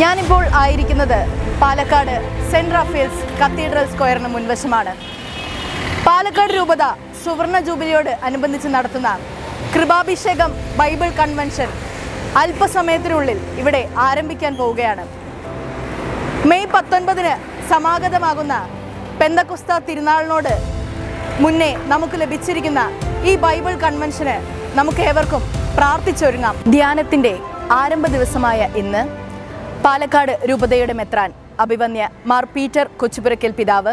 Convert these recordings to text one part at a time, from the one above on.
ഞാനിപ്പോൾ ആയിരിക്കുന്നത് Palakkad saint Raphael's cathedral സ്ക്വയറിന് മുൻവശമാണ്. പാലക്കാട് രൂപത സുവർണ ജൂബിലിയോട് അനുബന്ധിച്ച് നടത്തുന്ന കൃപാഭിഷേകം ബൈബിൾ കൺവെൻഷൻ അല്പസമയത്തിനുള്ളിൽ ഇവിടെ ആരംഭിക്കാൻ പോവുകയാണ്. മെയ് പത്തൊൻപതിന് സമാഗതമാകുന്ന പെന്തക്കുസ്ത തിരുനാളിനോട് മുന്നേ നമുക്ക് ലഭിച്ചിരിക്കുന്ന ഈ ബൈബിൾ കൺവെൻഷന് നമുക്ക് ഏവർക്കും പ്രാർത്ഥിച്ചൊരുങ്ങാം. ധ്യാനത്തിന്റെ ആരംഭ ദിവസമായ ഇന്ന് പാലക്കാട് രൂപതയുടെ മെത്രാൻ അഭിവന്യ മാർ പീറ്റർ കൊച്ചുപുരക്കൽ പിതാവ്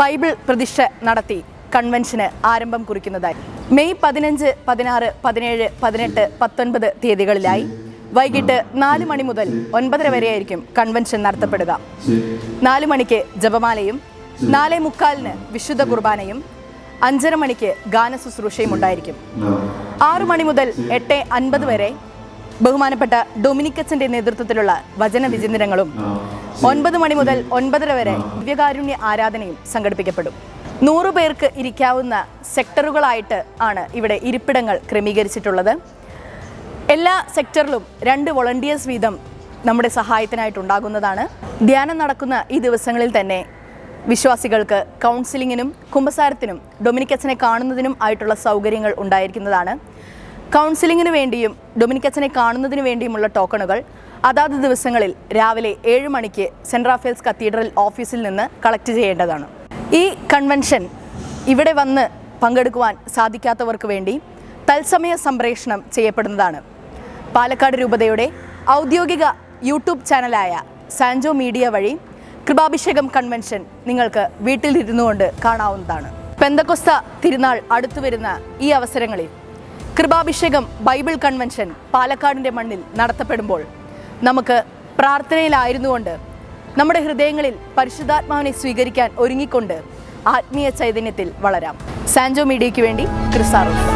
ബൈബിൾ പ്രതിഷ്ഠ നടത്തി കൺവെൻഷന് ആരംഭം കുറിക്കുന്നതായി. മെയ് പതിനഞ്ച് പതിനാറ് പതിനേഴ് പതിനെട്ട് പത്തൊൻപത് തീയതികളിലായി വൈകിട്ട് നാല് മണി മുതൽ ഒൻപതര വരെയായിരിക്കും കൺവെൻഷൻ നടത്തപ്പെടുക. നാല് മണിക്ക് ജപമാലയും നാലേ മുക്കാലിന് വിശുദ്ധ കുർബാനയും അഞ്ചര മണിക്ക് ഗാന ശുശ്രൂഷയും ഉണ്ടായിരിക്കും. ആറു മണി മുതൽ എട്ട് അൻപത് വരെ ബഹുമാനപ്പെട്ട ഡൊമിനിക്കച്ചന്റെ നേതൃത്വത്തിലുള്ള വചന വിചിന്തനങ്ങളും ഒൻപത് മണി മുതൽ ഒൻപതര വരെ ദിവ്യകാരുണ്യ ആരാധനയും സംഘടിപ്പിക്കപ്പെടും. നൂറു പേർക്ക് ഇരിക്കാവുന്ന സെക്ടറുകളായിട്ട് ആണ് ഇവിടെ ഇരിപ്പിടങ്ങൾ ക്രമീകരിച്ചിട്ടുള്ളത്. എല്ലാ സെക്ടറിലും രണ്ട് വോളണ്ടിയേഴ്സ് വീതം നമ്മുടെ സഹായത്തിനായിട്ടുണ്ടാകുന്നതാണ് ധ്യാനം നടക്കുന്ന ഈ ദിവസങ്ങളിൽ തന്നെ വിശ്വാസികൾക്ക് കൗൺസിലിങ്ങിനും കുമ്പസാരത്തിനും ഡൊമിനിക്കച്ചനെ കാണുന്നതിനും ആയിട്ടുള്ള സൗകര്യങ്ങൾ ഉണ്ടായിരിക്കുന്നതാണ്. കൗൺസിലിങ്ങിന് വേണ്ടിയും ഡൊമിനിക്കച്ചനെ കാണുന്നതിന് വേണ്ടിയുമുള്ള ടോക്കണുകൾ അതാത് ദിവസങ്ങളിൽ രാവിലെ ഏഴ് മണിക്ക് സെൻട്രൽ റാഫേൽസ് കത്തീഡ്രൽ ഓഫീസിൽ നിന്ന് കളക്ട് ചെയ്യേണ്ടതാണ്. ഈ കൺവെൻഷൻ ഇവിടെ വന്ന് പങ്കെടുക്കുവാൻ സാധിക്കാത്തവർക്ക് വേണ്ടി തത്സമയ സംപ്രേഷണം ചെയ്യപ്പെടുന്നതാണ്. പാലക്കാട് രൂപതയുടെ ഔദ്യോഗിക യൂട്യൂബ് ചാനലായ സാൻജോ മീഡിയ വഴി കൃപാഭിഷേകം കൺവെൻഷൻ നിങ്ങൾക്ക് വീട്ടിലിരുന്നു കൊണ്ട് കാണാവുന്നതാണ്. പെന്തക്കൊസ്ത തിരുനാൾ അടുത്തു വരുന്ന ഈ അവസരങ്ങളിൽ കൃപാഭിഷേകം ബൈബിൾ കൺവെൻഷൻ പാലക്കാടിന്റെ മണ്ണിൽ നടത്തപ്പെടുമ്പോൾ നമുക്ക് പ്രാർത്ഥനയിലായിരുന്നുകൊണ്ട് നമ്മുടെ ഹൃദയങ്ങളിൽ പരിശുദ്ധാത്മാവിനെ സ്വീകരിക്കാൻ ഒരുങ്ങിക്കൊണ്ട് ആത്മീയ ചൈതന്യത്തിൽ വളരാം. സാൻജോ മീഡിയയ്ക്ക് വേണ്ടി ക്രിസാറോസ്